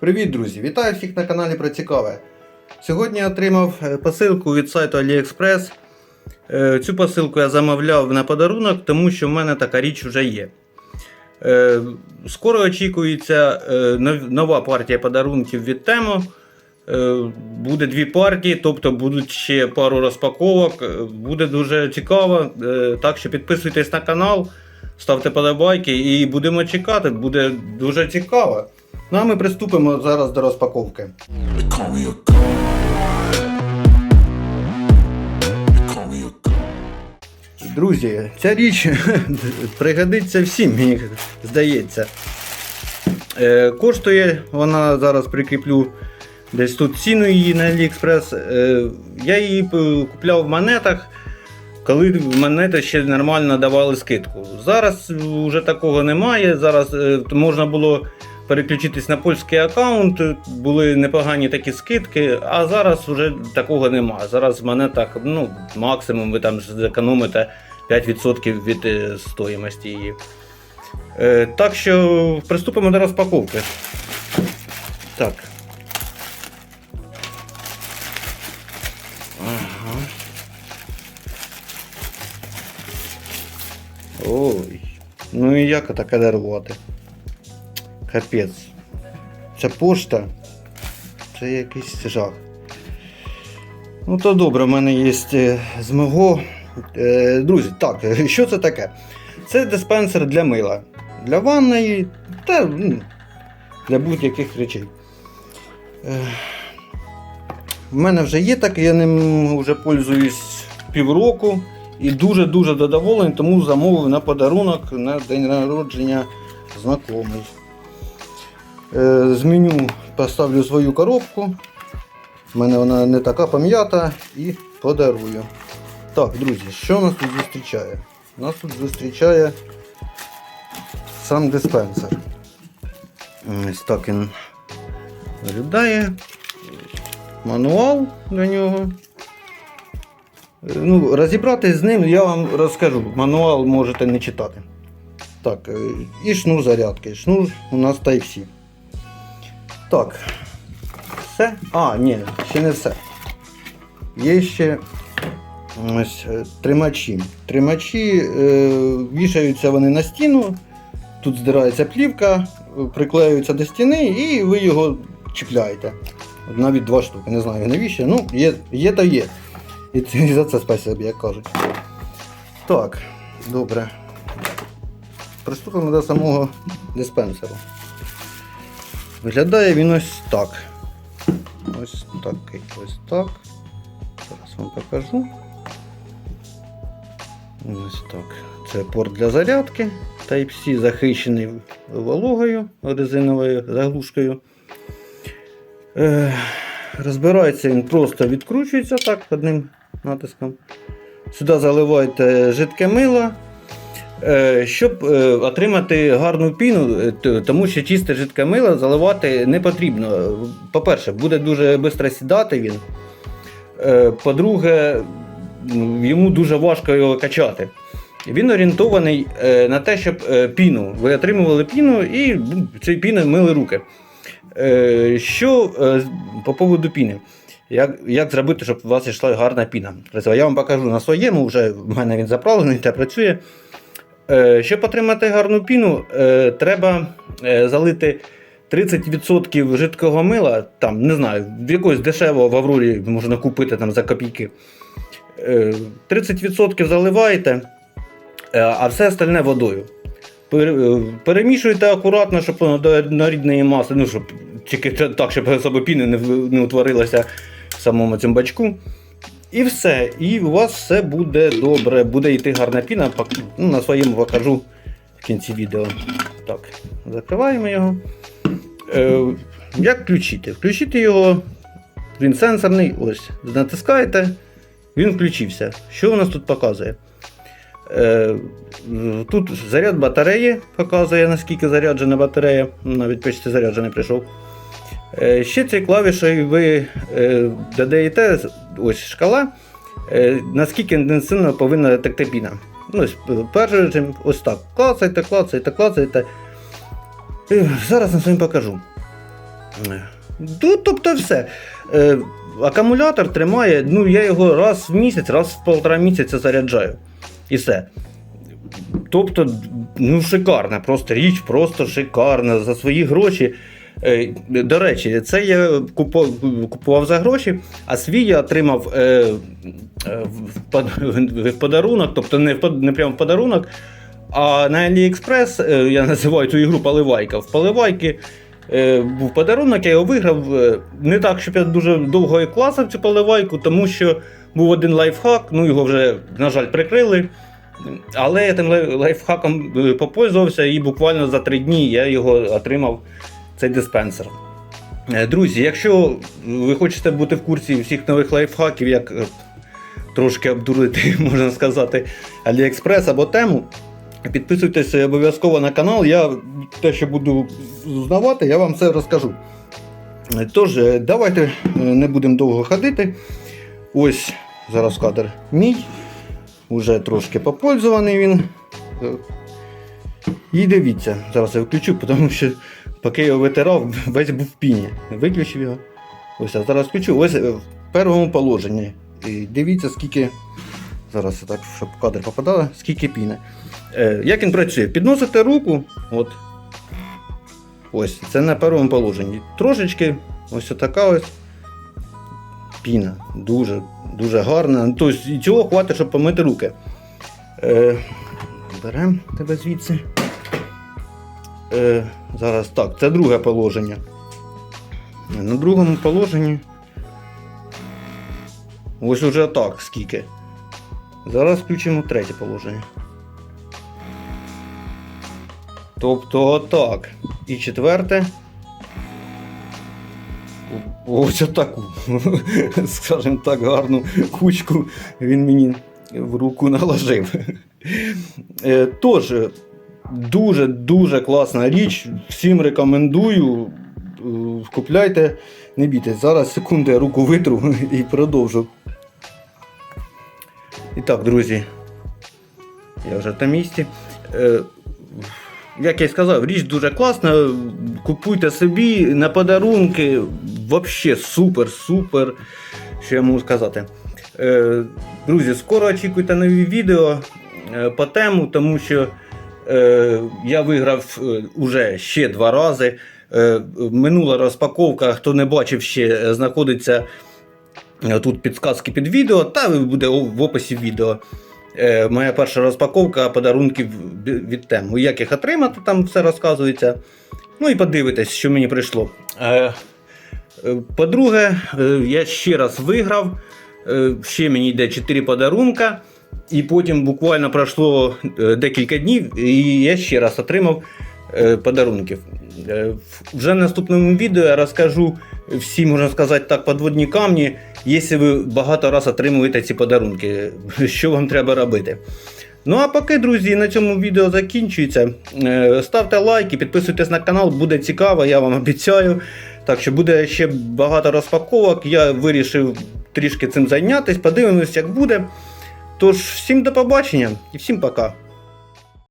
Привіт, друзі! Вітаю всіх на каналі про цікаве. Сьогодні я отримав е, посилку від сайту AliExpress. Е, Цю посилку я замовляв на подарунок, тому що в мене така річ вже є. Е, Скоро очікується нова партія подарунків від. Е, Буде дві партії, тобто будуть ще пару розпаковок. Буде дуже цікаво. Так що підписуйтесь на канал, ставте подобайки і будемо чекати. Буде дуже цікаво. Ну а ми приступимо зараз до розпаковки. Друзі, ця річ пригодиться всім, мені здається. Е, коштує, вона зараз прикріплю десь тут ціну її на AliExpress. Е, я її купляв в монетах, коли монети ще нормально давали скидку. Зараз вже такого немає. Зараз е, можна було переключитись на польський аккаунт, були непогані такі скидки, а зараз вже такого немає. Зараз в монетах ну, максимум ви там зекономите 5% від е, стоїмості її. Е, так що приступимо до розпаковки. Так. Ага. Ой. Ну і як таке дарувати? Капець. Це пошта. Це якийсь жах. Ну то добре, в мене є е, змого. Е, Друзі, так, що це таке? Це диспенсер для мила. Для ванної та ну, для будь-яких речей. Е, В мене вже є так, я ним вже пользуюсь півроку і дуже-дуже задоволений, тому замовив на подарунок на день народження знайомий. Е, З поставлю свою коробку. У мене вона не така пам'ята і подарую. Так, друзі, що нас тут зустрічає? Нас тут зустрічає сам диспенсер. Ось так він виглядає. Мануал до нього. Е, Ну, розібратись з ним я вам розкажу. Мануал можете не читати. Так, е, і шнур зарядки. Шнур у нас Type-C. Так. Все? А, ні, ще не все. Є ще ось е, тримачі. Тримачі е, вішаються вони на стіну. Тут здирається плівка, е, приклеюється до стіни і ви його чіпляєте. Навіть два штуки, не знаю навіщо. Ну, є, є та є. І це- і за це спасибі, як кажуть. Так, добре. Приступимо до самого диспенсеру. Виглядає він ось так. Ось такий, ось так. Зараз вам покажу. Ось так. Це порт для зарядки. Type-C захищений вологою резиновою заглушкою. Е, розбирається він просто відкручується так одним натиском. Сюди заливаєте жидке мило. Е, Щоб е, отримати гарну піну, е, тому що чисте жидке мило заливати не потрібно. По-перше, буде дуже швидко сідати він. По-друге, йому дуже важко його качати. Він орієнтований на те, щоб піну. Ви отримували піну і цією піною мили руки. Що по поводу піни? Як, як зробити, щоб у вас йшла гарна піна? Я вам покажу на своєму, вже в мене він заправлений та працює. Е, Щоб отримати гарну піну, е, треба е, залити 30% жидкого мила, там, не знаю, якогось дешевого в Аврорі можна купити там за копійки. Е, 30% заливаєте, а все остальне водою. Перемішуйте акуратно, щоб воно до однорідної маси, ну, щоб тільки так, щоб особо піни не, не утворилося в самому цьому бачку. І все. І у вас все буде добре. Буде йти гарна піна. Ну, на своєму покажу в кінці відео. Так, закриваємо його. Е, як включити? Включити його. Він сенсорний. Ось. Натискаєте, він включився. Що у нас тут показує? Е, тут заряд батареї показує, наскільки заряджена батарея. Навіть почти заряджений прийшов. Е, Ще цією клавішою ви е, додаєте ось шкала, е, наскільки інтенсивно повинна текти піна. Ну, е, перший режим, ось так. Клацайте, клацайте, клацайте. Зараз я вам покажу. Ну, тобто все. Е, акумулятор тримає, ну я його раз в місяць, раз в полтора місяця заряджаю. І все. Тобто, ну, шикарна, просто річ, просто шикарна за свої гроші. Е, До речі, це я купував, за гроші, а свій я отримав е, е, в, подарунок, тобто не, прямо в подарунок, а на AliExpress, я називаю цю ігру Поливайка. В Поливайки е, був подарунок, я його виграв. Не так, щоб я дуже довго і класив цю поливайку, тому що був один лайфхак, ну його вже, на жаль, прикрили. Але я тим лайфхаком попользувався і буквально за три дні я його отримав, цей диспенсер. Е, Друзі, якщо ви хочете бути в курсі всіх нових лайфхаків, як е, трошки обдурити, можна сказати, AliExpress або тему, підписуйтесь обов'язково на канал. Я те, що буду узнавати, я вам все розкажу. Е, Тож, давайте не будемо довго ходити. Ось зараз кадр мій. Уже трошки попользований він. І дивіться, зараз я включу, тому що поки його витирав, весь був в піні. Виключив його. Ось я зараз включу. Ось е, в першому положенні. І дивіться, скільки. Зараз так, щоб кадр попадали, скільки піни. Е, як він працює? Підносите руку, от. Ось, це на першому положенні. Трошечки, ось така ось піна. Дуже, дуже гарна. Тобто і цього хватить, щоб помити руки. Е, беремо тебе звідси. Е, зараз так, це друге положення. На другому положенні. Ось уже так скільки. Зараз включимо третє положення. Тобто отак. І четверте. Ось отаку. Скажімо так, гарну кучку він мені в руку наложив. Е, Тож, дуже-дуже класна річ. Всім рекомендую. Е, Купляйте, не бійтесь. Зараз секунду я руку витру і продовжу. І так, друзі, я вже на місці. Е, Як я й сказав, річ дуже класна. Купуйте собі на подарунки. Вообще супер, супер. Що я можу сказати. Е, Друзі, скоро очікуйте нові відео по тему, тому що я виграв е, уже ще два рази. Е, Минула розпаковка, хто не бачив ще, е, знаходиться е, тут підсказки під відео, та буде в описі відео. Е, Моя перша розпаковка подарунків від тему. Як їх отримати, там все розказується. Ну і подивитесь, що мені прийшло. Е, е, По-друге, е, я ще раз виграв. Е, Ще мені йде 4 подарунка. І потім буквально пройшло е, декілька днів, і я ще раз отримав е, подарунків. Е, Вже в наступному відео я розкажу всі, можна сказати так, подводні камні, якщо ви багато раз отримуєте ці подарунки, що вам треба робити. Ну а поки, друзі, на цьому відео закінчується. Ставте лайки, підписуйтесь на канал, буде цікаво, я вам обіцяю. Так що буде ще багато розпаковок. Я вирішив трішки цим зайнятися, подивимось, як буде. Тож, всім до побачення і всім пока.